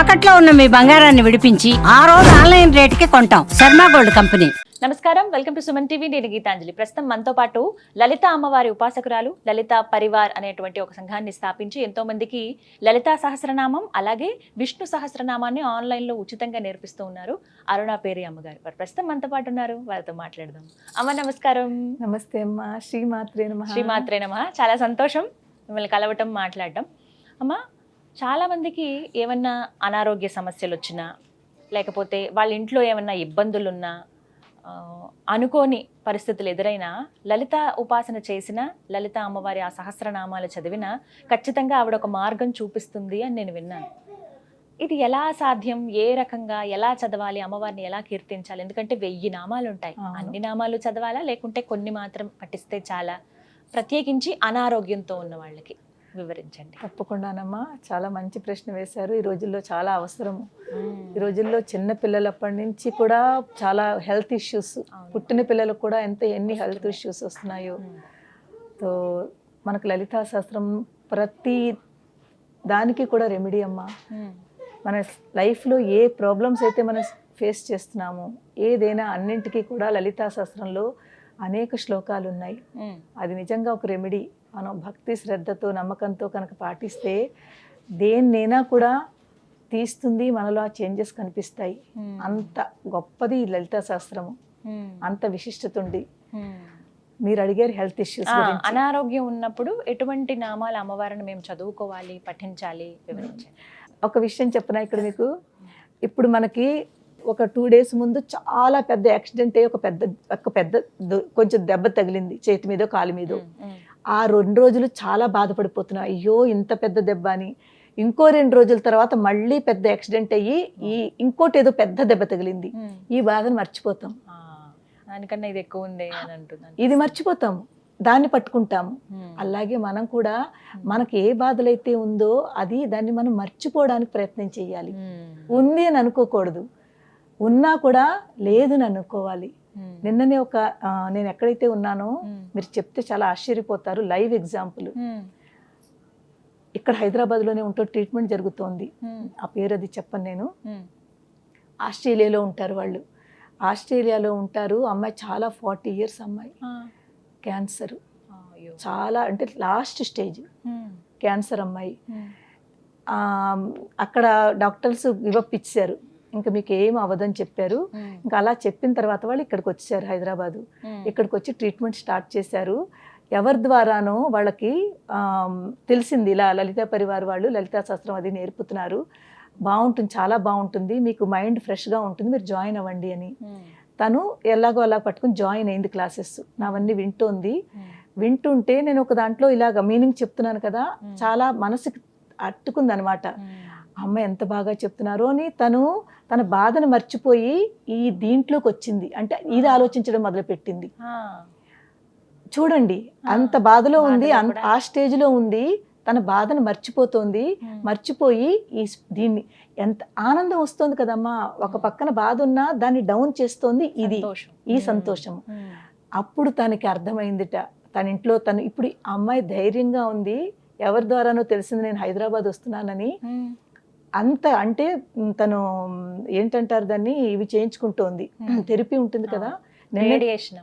తాకట్లో ఉన్న మీ బంగారాన్ని విడిపించి ఆ రోజు ఆన్లైన్ రేటుకి కొంటాం. Sharma gold company. నమస్కారం. Welcome to Suman TV. నేను గీతాంజలి. ప్రస్తుతం మనతో పాటు లలిత అమ్మవారి ఉపాసకురాలు లలిత పరివార్ అనేటువంటి ఒక సంఘాన్ని స్థాపించి ఎంతో మందికి లలితా సహస్రనామం అలాగే విష్ణు సహస్రనామాన్ని ఆన్లైన్లో ఉచితంగా నేర్పిస్తూ ఉన్నారు అరుణ పేరి అమ్మగారు. వారు ప్రస్తుతం మనతో పాటు ఉన్నారు. వారితో మాట్లాడదాం. అమ్మ నమస్కారం. నమస్తే అమ్మా. శ్రీమాత్రే నమ. శ్రీమాత్రే నమ. చాలా సంతోషం మిమ్మల్ని కలవటం మాట్లాడటం. అమ్మ చాలా మందికి ఏమన్నా అనారోగ్య సమస్యలు వచ్చినా లేకపోతే వాళ్ళ ఇంట్లో ఏమన్నా ఇబ్బందులున్నా అనుకోని పరిస్థితులు ఎదురైనా లలిత ఉపాసన చేసిన లలిత అమ్మవారి ఆ సహస్రనామాలు చదివిన ఖచ్చితంగా ఆవిడ ఒక మార్గం చూపిస్తుంది అని నేను విన్నాను. ఇది ఎలా సాధ్యం? ఏ రకంగా? ఎలా చదవాలి? అమ్మవారిని ఎలా కీర్తించాలి? ఎందుకంటే వెయ్యి నామాలు ఉంటాయి. అన్ని నామాలు చదవాలా? లేకుంటే కొన్ని మాత్రం పఠిస్తే చాలా ప్రత్యేకించి అనారోగ్యంతో ఉన్న వాళ్ళకి. వివరించండి. తప్పకుండానమ్మా. చాలా మంచి ప్రశ్న వేశారు. ఈ రోజుల్లో చాలా అవసరము ఈ రోజుల్లో చిన్న పిల్లలప్పటి నుంచి కూడా చాలా హెల్త్ ఇష్యూస్ పుట్టిన పిల్లలకు కూడా ఎంత ఎన్ని హెల్త్ ఇష్యూస్ వస్తున్నాయో. సో మనకు లలితా శాస్త్రం ప్రతి దానికి కూడా రెమెడీ అమ్మా. మన లైఫ్లో ఏ ప్రాబ్లమ్స్ అయితే మనం ఫేస్ చేస్తున్నామో ఏదైనా అన్నింటికీ కూడా లలితా శాస్త్రంలో అనేక శ్లోకాలు ఉన్నాయి అది నిజంగా ఒక రెమెడీ. మనం భక్తి శ్రద్ధతో నమ్మకంతో కనుక పాటిస్తే దేన్నైనా కూడా తీస్తుంది మనలో ఆ చేంజెస్ కనిపిస్తాయి. అంత గొప్పది లలితా శాస్త్రము. అంత విశిష్టత ఉంది మీరు అడిగారు హెల్త్ ఇష్యూస్ అనారోగ్యం ఉన్నప్పుడు ఎటువంటి నామాలు అమ్మవారిని మేము చదువుకోవాలి పఠించాలి వివరించండి. ఒక విషయం చెప్పనా ఇక్కడ మీకు? ఇప్పుడు మనకి ఒక టూ డేస్ ముందు చాలా పెద్ద యాక్సిడెంట్ అయ్యి ఒక పెద్ద ఒక పెద్ద కొంచెం దెబ్బ తగిలింది చేతి మీదో కాలు మీదో. ఆ రెండు రోజులు చాలా బాధపడిపోతున్నా అయ్యో ఇంత పెద్ద దెబ్బ అని. ఇంకో రెండు రోజుల తర్వాత మళ్ళీ పెద్ద యాక్సిడెంట్ అయ్యి ఈ ఇంకోటి ఏదో పెద్ద దెబ్బ తగిలింది. ఈ బాధను మర్చిపోతాం. దానికన్నా ఇది ఎక్కువ ఉంది అని అంటున్నాను. ఇది మర్చిపోతాము దాన్ని పట్టుకుంటాము. అలాగే మనం కూడా మనకి ఏ బాధలైతే ఉందో అది దాన్ని మనం మర్చిపోవడానికి ప్రయత్నం చేయాలి. ఉంది అని అనుకోకూడదు. ఉన్నా కూడా లేదని అనుకోవాలి. నిన్ననే ఒక నేను ఎక్కడైతే ఉన్నానో మీరు చెప్తే చాలా ఆశ్చర్యపోతారు లైవ్ ఎగ్జాంపుల్. ఇక్కడ హైదరాబాద్లోనే ఉంటూ ట్రీట్మెంట్ జరుగుతోంది. ఆ పేరు అది చెప్పను నేను. ఆస్ట్రేలియాలో ఉంటారు వాళ్ళు. ఆస్ట్రేలియాలో ఉంటారు అమ్మాయి చాలా ఫార్టీ ఇయర్స్ అమ్మాయి. క్యాన్సర్. చాలా అంటే లాస్ట్ స్టేజ్. క్యాన్సర్ అమ్మాయి. అక్కడ డాక్టర్స్ గివప్ ఇచ్చారు ఇంకా మీకు ఏం అవ్వదని చెప్పారు. ఇంకా అలా చెప్పిన తర్వాత వాళ్ళు ఇక్కడికి వచ్చారు హైదరాబాదు. ఇక్కడికి వచ్చి ట్రీట్మెంట్ స్టార్ట్ చేశారు. ఎవరి ద్వారానో వాళ్ళకి తెలిసింది ఇలా లలితా పరివార్ వాళ్ళు లలితా శాస్త్రం అది నేర్పుతున్నారు. బాగుంటుంది చాలా బాగుంటుంది. మీకు మైండ్ ఫ్రెష్గా ఉంటుంది మీరు జాయిన్ అవ్వండి అని. తను ఎలాగో అలా పట్టుకుని జాయిన్ అయింది క్లాసెస్. నావన్నీ వింటోంది. వింటుంటే నేను ఒక దాంట్లో ఇలాగ మీనింగ్ చెప్తున్నాను కదా చాలా మనసుకి అట్టుకుంది అనమాట అమ్మ ఎంత బాగా చెప్తున్నారు అని తను తన బాధను మర్చిపోయి ఈ దీంట్లోకి వచ్చింది. అంటే ఇది ఆలోచించడం మొదలుపెట్టింది. చూడండి అంత బాధలో ఉంది. ఆ స్టేజ్లో ఉంది తన బాధను మర్చిపోతోంది మర్చిపోయి ఈ దీన్ని ఎంత ఆనందం వస్తుంది కదమ్మా. ఒక పక్కన బాధ ఉన్నా దాన్ని డౌన్ చేస్తోంది ఇది. ఈ సంతోషం. అప్పుడు తనకి అర్థమైందిట తన ఇంట్లో తను ఇప్పుడు అమ్మాయి ధైర్యంగా ఉంది ఎవరి ద్వారానో తెలిసింది నేను హైదరాబాద్ వస్తున్నానని. అంత అంటే తను ఏంటంటారు దాన్ని? ఇవి చేయించుకుంటోంది. థెరపీ ఉంటుంది కదా? రేడియేషన్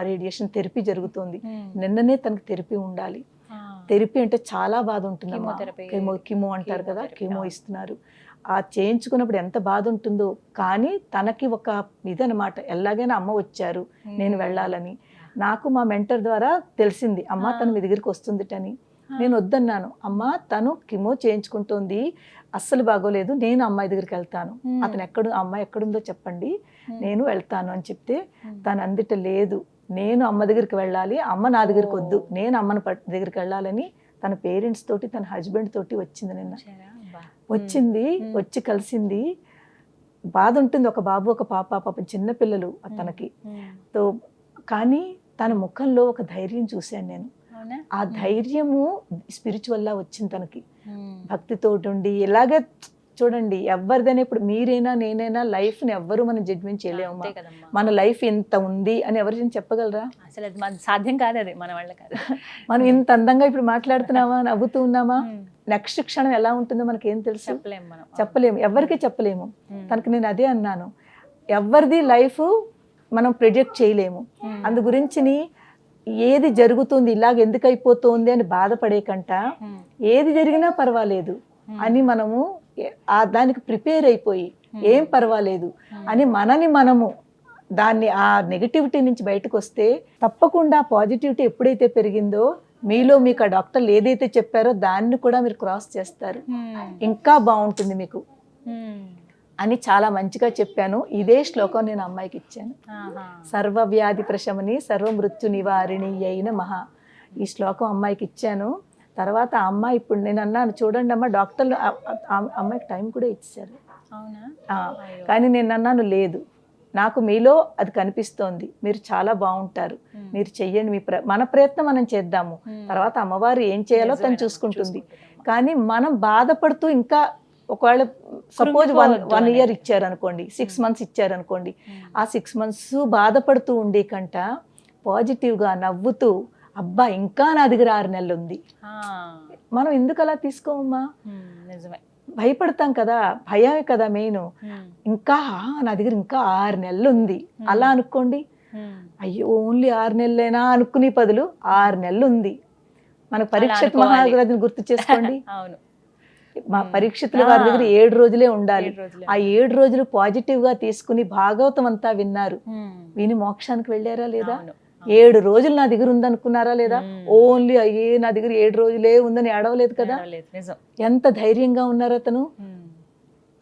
రేడియేషన్ థెరపీ జరుగుతోంది. నిన్ననే తనకి థెరపీ ఉండాలి. థెరపీ అంటే చాలా బాధ ఉంటుంది. కెమో కిమో అంటారు కదా? కిమో. ఇస్తున్నారు. ఆ చేయించుకున్నప్పుడు ఎంత బాధ ఉంటుందో. కానీ తనకి ఒక ఇదనమాట ఎలాగైనా అమ్మ వచ్చారు. నేను వెళ్ళాలని. నాకు మా మెంటర్ ద్వారా తెలిసింది. అమ్మ తను మీ దగ్గరికి వస్తుందిటని. నేను వద్దన్నాను. అమ్మ తను కిమో చేయించుకుంటోంది. అస్సలు బాగోలేదు. నేను అమ్మాయి దగ్గరికి వెళ్తాను. అతను ఎక్కడ అమ్మాయి ఎక్కడుందో చెప్పండి. నేను వెళ్తాను అని చెప్తే తను అందిట లేదు. నేను అమ్మ దగ్గరికి వెళ్ళాలి. అమ్మ నా దగ్గరికి వద్దు. నేను అమ్మని దగ్గరికి వెళ్ళాలని తన పేరెంట్స్ తోటి తన హస్బెండ్ తోటి వచ్చింది నిన్న. వచ్చింది వచ్చి కలిసింది. బాధ ఉంటుంది. ఒక బాబు ఒక పాప పాప చిన్న పిల్లలు తనకి. తో కానీ తన ముఖంలో ఒక ధైర్యం చూశాను నేను. ఆ ధైర్యము స్పిరిచువల్లా వచ్చింది తనకి. భక్తితో ఉండి ఇలాగే చూడండి ఎవరిదైనా ఇప్పుడు మీరైనా నేనైనా లైఫ్ని ఎవ్వరు మనం జడ్జిమెంట్ చేయలేము మన లైఫ్ ఇంత ఉంది అని ఎవరు చెప్పగలరా? అసలు అది మన సాధ్యం కాదు అది మన వాళ్ళ కాదు. మనం ఇంత అందంగా ఇప్పుడు మాట్లాడుతున్నామా నవ్వుతూ ఉన్నామా. నెక్స్ట్ క్షణం ఎలా ఉంటుందో మనకి ఏం తెలుసు? చెప్పలేం మనం. చెప్పలేము ఎవరికి చెప్పలేము. తనకి నేను అదే అన్నాను. ఎవరిది లైఫ్ మనం ప్రిడిక్ట్ చేయలేము. అందు గురించిని ఏది జరుగుతుంది ఇలాగ ఎందుకు అయిపోతుంది అని బాధపడే కంట. ఏది జరిగినా పర్వాలేదు అని మనము ఆ దానికి ప్రిపేర్ అయిపోయి ఏం పర్వాలేదు అని మనని మనము దాన్ని ఆ నెగిటివిటీ నుంచి బయటకు వస్తే తప్పకుండా పాజిటివిటీ ఎప్పుడైతే పెరిగిందో మీలో మీకు ఆ డాక్టర్లు ఏదైతే చెప్పారో దాన్ని కూడా మీరు క్రాస్ చేస్తారు. ఇంకా బాగుంటుంది మీకు. అని చాలా మంచిగా చెప్పాను. ఇదే శ్లోకం నేను అమ్మాయికి ఇచ్చాను. ఆహా. సర్వవ్యాధి ప్రశమని సర్వమృత్యు నివారిణి అయిన మహా ఈ శ్లోకం అమ్మాయికి ఇచ్చాను. తర్వాత ఆ అమ్మాయి ఇప్పుడు నేను అన్నాను చూడండి అమ్మ డాక్టర్లు అమ్మాయికి టైం కూడా ఇచ్చారు. కానీ నేను అన్నాను లేదు. నాకు మీలో అది కనిపిస్తోంది. మీరు చాలా బాగుంటారు. మీరు చెయ్యండి మీ ప్ర మన ప్రయత్నం మనం చేద్దాము. తర్వాత అమ్మవారు ఏం చేయాలో తను చూసుకుంటుంది. కానీ మనం బాధపడుతూ ఇంకా ఒకవేళ సపోజ్ వన్ వన్. ఇయర్ ఇచ్చారనుకోండి సిక్స్ మంత్స్ ఇచ్చారనుకోండి ఉమ్. ఆ సిక్స్ మంత్స్ బాధపడుతూ ఉండే కంట పాజిటివ్గా నవ్వుతూ అబ్బా ఇంకా నా దగ్గర ఆరు నెలలు ఉంది. మనం ఎందుకు అలా తీసుకోమమ్మా. నిజమే భయపడతాం కదా భయమే కదా మెయిన్. ఇంకా నా దగ్గర ఇంకా ఆరు నెలలు ఉంది అలా అనుకోండి. అయ్యో ఓన్లీ ఆరు నెలలేనా అనుకునే బదులు ఆరు నెలలు ఉంది మన పరీక్షిత్ అనుకోవాలి. మహారాజుని గుర్తు చేసుకోండి అవును మా పరీక్షితుల వారి దగ్గర ఏడు రోజులే ఉండాలి. ఆ ఏడు రోజులు పాజిటివ్గా తీసుకుని భాగవతం అంతా విన్నారు. విని మోక్షానికి వెళ్ళారా లేదా. ఏడు రోజులు నా దగ్గర ఉందనుకున్నారా లేదా. ఓన్లీ అయ్యే నా దగ్గర ఏడు రోజులే ఉందని ఏడవలేదు కదా? ఎంత ధైర్యంగా ఉన్నారు అతను.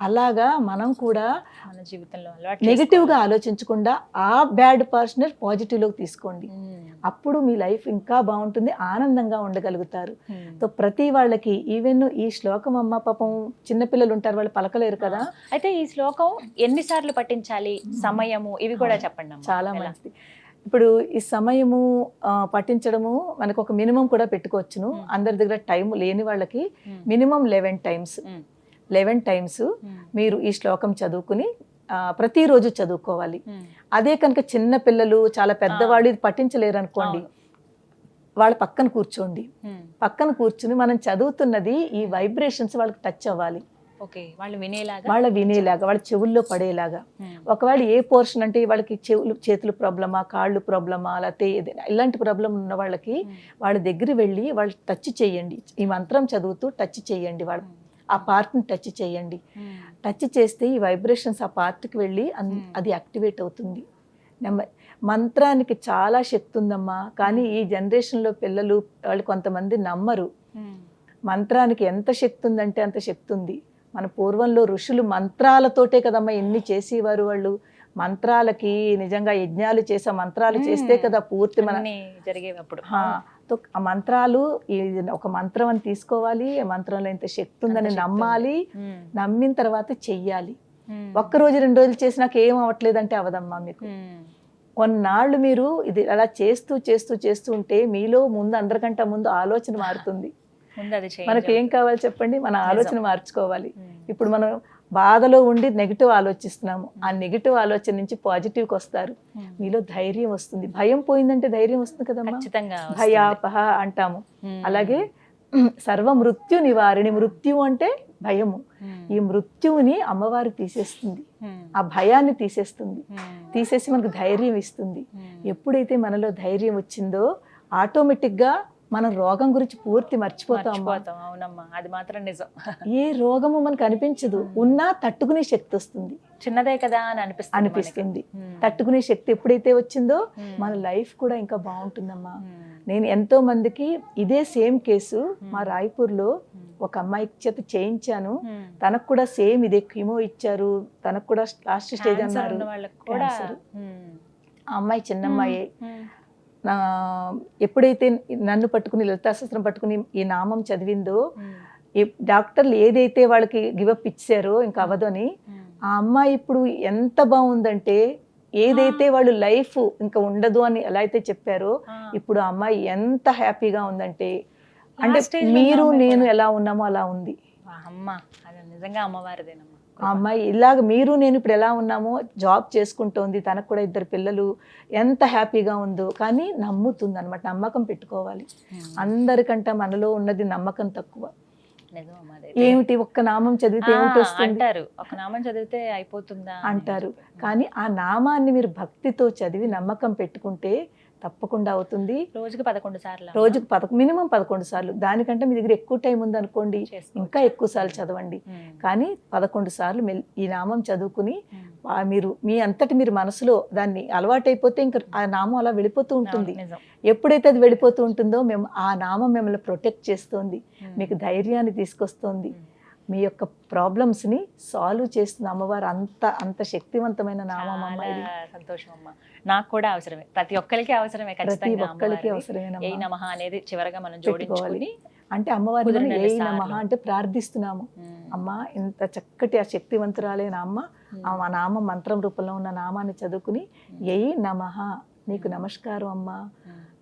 అలాగా మనం కూడా మన జీవితంలో అలవాటు నెగిటివ్గా ఆలోచించకుండా ఆ బ్యాడ్ పర్సన్ పాజిటివ్లోకి తీసుకోండి. అప్పుడు మీ లైఫ్ ఇంకా బాగుంటుంది ఆనందంగా ఉండగలుగుతారు. సో ప్రతి వాళ్ళకి ఈవెన్ ఈ శ్లోకం అమ్మ పాపం చిన్నపిల్లలు ఉంటారు వాళ్ళు పలకలేరు కదా అయితే ఈ శ్లోకం ఎన్నిసార్లు పఠించాలి సమయము ఇవి కూడా చెప్పండి. చాలా? మంచిది ఇప్పుడు ఈ సమయము ఆ, పఠించడము మనకు ఒక మినిమం కూడా పెట్టుకోవచ్చును అందరి దగ్గర టైం లేని వాళ్ళకి. Minimum eleven times. Eleven times ఉమ్. మీరు ఈ శ్లోకం చదువుకుని ప్రతిరోజు చదువుకోవాలి. అదే కనుక చిన్న పిల్లలు చాలా పెద్దవాళ్ళు ఇది పఠించలేరు అనుకోండి. వాళ్ళ పక్కన కూర్చోండి ఉమ్. పక్కన కూర్చుని మనం చదువుతున్నది ఈ వైబ్రేషన్స్ వాళ్ళకి టచ్ అవ్వాలి వాళ్ళు వినేలాగా వాళ్ళ వినేలాగా వాళ్ళ చెవుల్లో పడేలాగా ఉమ్. ఒకవేళ ఏ పోర్షన్ అంటే వాళ్ళకి చెవులు చేతులు ప్రాబ్లమా కాళ్ళు ప్రాబ్లమా లేకపోతే ఏదైనా ఇలాంటి ప్రాబ్లం ఉన్న వాళ్ళకి. వాళ్ళ దగ్గర వెళ్ళి వాళ్ళు టచ్ చేయండి ఈ మంత్రం చదువుతూ టచ్ చేయండి వాళ్ళు ఆ పార్ట్ని టచ్ చేయండి. ఉమ్. టచ్ చేస్తే ఈ వైబ్రేషన్స్ ఆ పార్ట్కి వెళ్ళి అన్- అది యాక్టివేట్ అవుతుంది. నెమ్మ- మంత్రానికి చాలా శక్తి ఉందమ్మా. కానీ ఈ జనరేషన్లో పిల్లలు వాళ్ళు కొంతమంది నమ్మరు. మంత్రానికి ఎంత శక్తి ఉందంటే అంత శక్తి ఉంది. మన పూర్వంలో ఋషులు మంత్రాలతోటే కదమ్మా ఎన్ని చేసేవారు వాళ్ళు. మంత్రాలకి నిజంగా యజ్ఞాలు చేసే మంత్రాలు చేస్తే కదా పూర్తి మన అప్పుడు ఆ, మంత్రాలు ఈ ఒక మంత్రం అని తీసుకోవాలి ఆ మంత్రంలో ఇంత శక్తి ఉందని. నమ్మాలి. నమ్మిన తర్వాత చెయ్యాలి. ఒక్క రోజు రెండు రోజులు చేసినాక ఏం అవ్వట్లేదంటే అవదమ్మా మీకు. కొన్నాళ్ళు మీరు ఇది అలా చేస్తూ చేస్తూ చేస్తూ ఉంటే మీలో ముందు అందరికంటే ముందు ఆలోచన మారుతుంది మనకి ఏం కావాలి చెప్పండి మన ఆలోచన మార్చుకోవాలి. ఇప్పుడు మనం బాధలో ఉండి నెగిటివ్ ఆలోచిస్తున్నాము ఆ నెగిటివ్ ఆలోచన నుంచి పాజిటివ్కి వస్తారు ఉమ్. మీలో ధైర్యం వస్తుంది భయం పోయిందంటే ధైర్యం వస్తుంది వస్తుంది. భయాపహ అంటాము ఉమ్. అలాగే సర్వ మృత్యు నివారిణి మృత్యు అంటే భయము ఉమ్. ఈ మృత్యువుని అమ్మవారు తీసేస్తుంది. ఆ భయాన్ని తీసేస్తుంది. తీసేసి మనకు ధైర్యం ఇస్తుంది. ఎప్పుడైతే మనలో ధైర్యం వచ్చిందో ఆటోమేటిక్గా మనం రోగం గురించి పూర్తి మర్చిపోతాం అవునమ్మా. అది మాత్రం నిజం. ఏ రోగము మనకు అనిపించదు. ఉన్నా తట్టుకునే శక్తి వస్తుంది. చిన్నదే కదా అని అనిపిస్తుంది అనిపిస్తుంది. తట్టుకునే శక్తి ఎప్పుడైతే వచ్చిందో. మన లైఫ్ కూడా ఇంకా బాగుంటుందమ్మా. నేను ఎంతో మందికి ఇదే సేమ్ కేసు మా రాయ్పూర్లో ఒక అమ్మాయి చేత చేయించాను. తనకు కూడా సేమ్ ఇదే కీమో ఇచ్చారు. తనకు కూడా లాస్ట్ స్టేజ్ అన్నారు. ఆ అమ్మాయి చిన్న అమ్మాయి ఉమ్. నా ఎప్పుడైతే నన్ను పట్టుకుని లలితాశాస్త్రం పట్టుకుని ఈ నామం చదివిందో డాక్టర్లు ఏదైతే వాళ్ళకి గివప్ ఇచ్చారో ఇంకా అవ్వదని. ఆ అమ్మాయి ఇప్పుడు ఎంత బాగుందంటే ఏదైతే వాళ్ళు లైఫ్ ఇంకా ఉండదు అని ఎలా అయితే చెప్పారో. ఇప్పుడు ఆ అమ్మాయి ఎంత హ్యాపీగా ఉందంటే అంటే మీరు నేను. ఎలా ఉన్నామో అలా ఉంది అమ్మ అది నిజంగా అమ్మవారిదేనమ్మా ఆ అమ్మాయి ఇలాగ మీరు నేను ఇప్పుడు ఎలా ఉన్నామో జాబ్ చేసుకుంటోంది తనకు కూడా ఇద్దరు పిల్లలు ఎంత హ్యాపీగా ఉందో. కానీ నమ్ముతుంది అనమాట నమ్మకం పెట్టుకోవాలి. అందరికంటే మనలో ఉన్నది నమ్మకం తక్కువ. ఏమిటి ఒక్క నామం చదివితే ఏమిటి అంటారు. ఒక నామం చదివితే అయిపోతుందా. అంటారు. కానీ ఆ నామాన్ని మీరు భక్తితో చదివి నమ్మకం పెట్టుకుంటే తప్పకుండా అవుతుంది రోజుకి పదకొండు సార్లు. రోజుకు పదకొ మినిమం పదకొండు సార్లు దానికంటే మీ దగ్గర ఎక్కువ టైం ఉందనుకోండి చేసుకోవచ్చు. ఇంకా ఎక్కువ సార్లు చదవండి. కానీ పదకొండు సార్లు ఈ నామం చదువుకుని మీరు మీ అంతటి మీరు మనసులో దాన్ని అలవాటైపోతే ఇంకా ఆ నామం అలా వెళ్ళిపోతూ ఉంటుంది ఎప్పుడైతే అది వెళ్ళిపోతూ ఉంటుందో మేము ఆ నామం మిమ్మల్ని ప్రొటెక్ట్ చేస్తోంది. మీకు ధైర్యాన్ని తీసుకొస్తోంది. మీ యొక్క ప్రాబ్లమ్స్ని సాల్వ్ చేస్తున్న అమ్మవారు అంత అంత శక్తివంతమైన నామం అమ్మ సంతోషం అమ్మ నాకు కూడా అవసరమే ప్రతి ఒక్కరికి అవసరమే ప్రతి ఒక్కరికి ఏ నమః అనేది చివరగా మనం. జోడించుకొని అంటే అమ్మవారిని మనం ఏ. నమః అంటే ప్రార్థిస్తున్నాము. అమ్మ ఇంత చక్కటి ఆ శక్తివంతురాలైన అమ్మ. ఆ నామం మంత్రం రూపంలో ఉన్న నామాన్ని చదువుకుని ఎయి నమః నీకు నమస్కారం అమ్మా.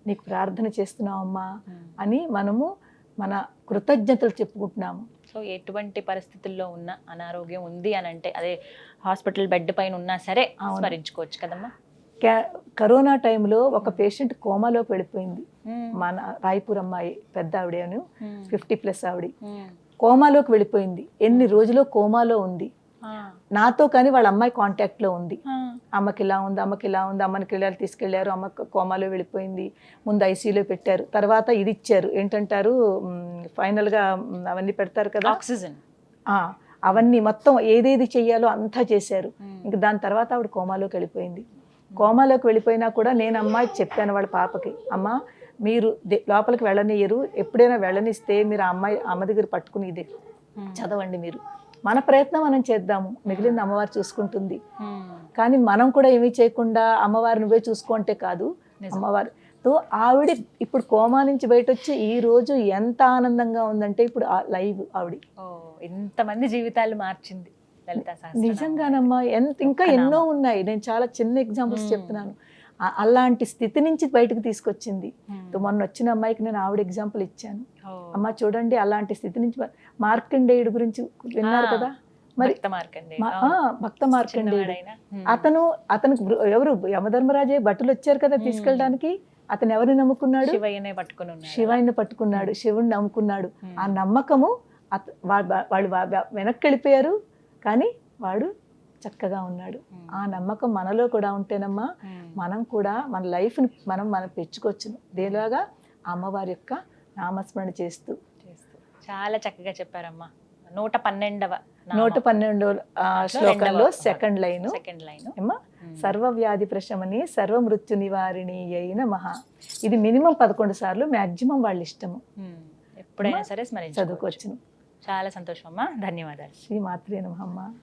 నీకు ప్రార్థన చేస్తున్నాం అమ్మా ఉమ్. అని మనము మన కృతజ్ఞతలు చెప్పుకుంటున్నాము సో ఎటువంటి పరిస్థితుల్లో ఉన్న అనారోగ్యం ఉంది అని అంటే అదే హాస్పిటల్ బెడ్ పైన ఉన్నా సరే. స్మరించుకోవచ్చు కదమ్మా కరోనా టైంలో ఒక పేషెంట్ కోమాలోకి వెళ్ళిపోయింది. మన రాయపూర్ అమ్మాయి పెద్ద ఆవిడను. ఫిఫ్టీ ప్లస్ ఆవిడ. కోమాలోకి వెళ్ళిపోయింది ఎన్ని రోజులు కోమాలో ఉంది. నాతో కానీ వాళ్ళ అమ్మాయి కాంటాక్ట్లో ఉంది. అమ్మకి ఇలా ఉంది అమ్మకి ఇలా ఉంది అమ్మకి వెళ్ళారు తీసుకెళ్ళారు అమ్మ కోమాలో వెళ్ళిపోయింది ముందు ఐసీయూలో పెట్టారు. తర్వాత ఇది ఇచ్చారు. ఏంటంటారు మ్, final గా మ్, అవన్నీ పెడతారు కదా? ఆక్సిజన్. అవన్నీ మొత్తం ఏదేది చెయ్యాలో అంతా చేశారు. ఇంక దాని తర్వాత ఆవిడ కోమాలోకి వెళ్ళిపోయింది. కోమాలోకి వెళ్ళిపోయినా కూడా నేను అమ్మాయికి చెప్పాను వాళ్ళ పాపకి. అమ్మ మీరు లోపలికి వెళ్ళనియరు ఎప్పుడైనా వెళ్ళనిస్తే మీరు ఆ అమ్మాయి అమ్మ దగ్గర పట్టుకుని ఇది. చదవండి మీరు. మన ప్రయత్నం మనం చేద్దాము మిగిలింది అమ్మవారు చూసుకుంటుంది ఉమ్. కానీ మనం కూడా ఏమీ చేయకుండా అమ్మవారు నువ్వే చూసుకుంటే కాదు నిజం. అమ్మవారితో ఆవిడ ఇప్పుడు కోమా నుంచి బయట వచ్చి ఈ రోజు ఎంత ఆనందంగా ఉందంటే ఇప్పుడు ఆ లైవ్ ఆవిడ ఓ ఇంతమంది జీవితాలు మార్చింది. నిజంగానమ్మా ఎంత ఇంకా ఎన్నో. ఉన్నాయి నేను చాలా చిన్న ఎగ్జాంపుల్స్ మ్మ్. చెప్తున్నాను అలాంటి స్థితి నుంచి బయటకు తీసుకొచ్చింది. తో మొన్న వచ్చిన అమ్మాయికి నేను ఆవిడ ఎగ్జాంపుల్ ఇచ్చాను. అమ్మ చూడండి అలాంటి స్థితి నుంచి మార్కండేయుడు గురించి విన్నారు కదా? మరి భక్త మార్కండేయుడు. అతను అతనికి ఎవరు? యమధర్మరాజే బట్టలు వచ్చారు కదా. తీసుకెళ్ళడానికి? అతను ఎవరిని నమ్ముకున్నాడు? శివయ్యనే పట్టుకున్నాడు శివుణ్ణి నమ్ముకున్నాడు. మ్మ్. ఆ నమ్మకము వాళ్ళు వెనక్కి వెళ్ళిపోయారు కానీ వాడు చక్కగా ఉన్నాడు. ఆ నమ్మకం మనలో కూడా ఉంటేనమ్మా. మనం కూడా మన లైఫ్ని మనం మనం పెంచుకోవచ్చును దేలాగా అమ్మవారి యొక్క నామస్మరణ చేస్తూ. చేస్తూ. చాలా చక్కగా చెప్పారమ్మా. నూట పన్నెండవ నూట పన్నెండో శ్లోకంలో సెకండ్ లైన్ సెకండ్ లైన్ ఏమ్మా? సర్వవ్యాధి ప్రశమని సర్వ మృత్యు నివారిణి అయిన మహా. ఇది మినిమం పదకొండు సార్లు మాక్సిమం వాళ్ళ ఇష్టము. ఎప్పుడైనా సరే చదువుకోవచ్చును చాలా సంతోషం అమ్మా. ధన్యవాదాలు. శ్రీ మాత్రే నమః